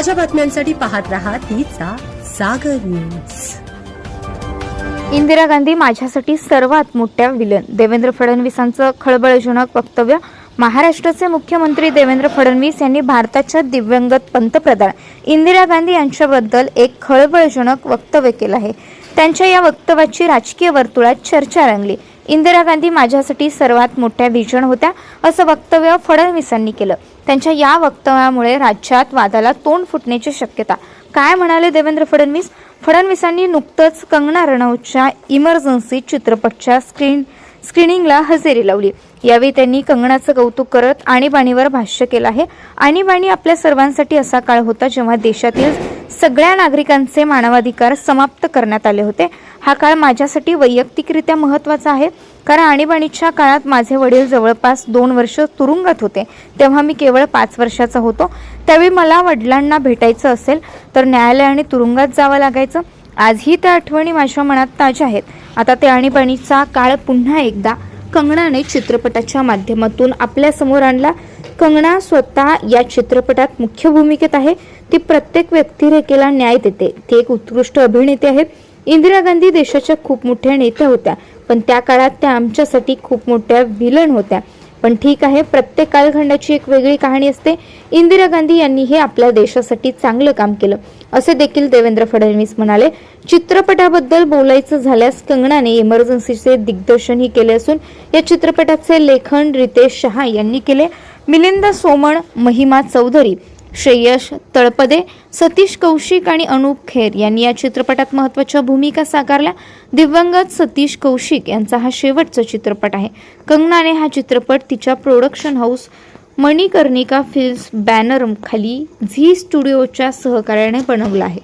ताज्या बातम्यांसाठी पाहत रहा तिचा सागर न्यूज. इंदिरा गांधी माझ्यासाठी सर्वात मोठ्या विलन देवेंद्र फडणवीसांचं खळबळजनक वक्तव्य. महाराष्ट्राचे मुख्यमंत्री देवेंद्र फडणवीस यांनी भारताच्या दिव्यंगत पंतप्रधान इंदिरा गांधी यांच्याबद्दल एक खळबळजनक वक्तव्य केलं आहे. त्यांच्या या वक्तव्याची राजकीय वर्तुळात चर्चा रंगली. इंदिरा गांधी माझ्यासाठी सर्वात मोठ्या भीषण होत्या असं वक्तव्य फडणवीसांनी केलं. त्यांच्या या वक्तव्यामुळे राज्यात वादाला तोंड फुटण्याची शक्यता. काय म्हणाले देवेंद्र फडणवीस? फडणवीसांनी नुकतंच कंगना रनौतच्या इमर्जन्सी चित्रपटच्या स्क्रीन स्क्रीनिंगला हजेरी लावली. यावेळी त्यांनी कंगनाचं कौतुक करत आणीबाणीवर भाष्य केलं आहे. आणीबाणी आपल्या सर्वांसाठी असा काळ होता जेव्हा देशातील सगळ्या नागरिकांचे मानवाधिकार समाप्त करण्यात आले होते. हा काळ माझ्यासाठी वैयक्तिकरित्या महत्त्वाचा आहे. कारण आणीबाणीच्या काळात माझे वडील जवळपास दोन वर्ष तुरुंगात होते. तेव्हा मी केवळ पाच वर्षाचा होतो. त्यावेळी मला वडिलांना भेटायचं असेल तर न्यायालयाने तुरुंगात जावं लागायचं. आजही त्या आठवणी माझ्या मनात ताज्या आहेत. आता ते आणीबाणीचा काळ पुन्हा एकदा कंगनाने चित्रपटाच्या माध्यमातून आपल्यासमोर आणला. कंगना स्वतः या चित्रपटात मुख्य भूमिकेत आहे. ती प्रत्येक व्यक्तिरेखेला न्याय देते. ती एक उत्कृष्ट अभिनेते आहेत इंदिरा गांधी देशाच्या खूप मोठ्या नेत्या होत्या पण त्या काळात त्या आमच्यासाठी खूप मोठ्या विलन होत्या. पण ठीक आहे प्रत्येक कालखंडाची एक वेगळी कहाणी असते. इंदिरा गांधी यांनीही आपल्या देशासाठी चांगलं काम केलं. असे देखील देवेंद्र फडणवीस म्हणाले चित्रपटाबद्दल बोलायचं झाल्यास कंगनाने इमर्जन्सीचे दिग्दर्शनही केले असून या चित्रपटाचे लेखन रितेश शहा यांनी केले. मिलिंद सोमण महिमा चौधरी श्रेयश तळपदे सतीश कौशिक आणि अनुप खेर यांनी या चित्रपटात महत्त्वाच्या भूमिका साकारल्या. दिवंगत सतीश कौशिक यांचा हा शेवटचा चित्रपट आहे. कंगनाने हा चित्रपट तिच्या production house Manikarnika films banner खाली झी स्टुडिओच्या सहकार्याने बनवला आहे.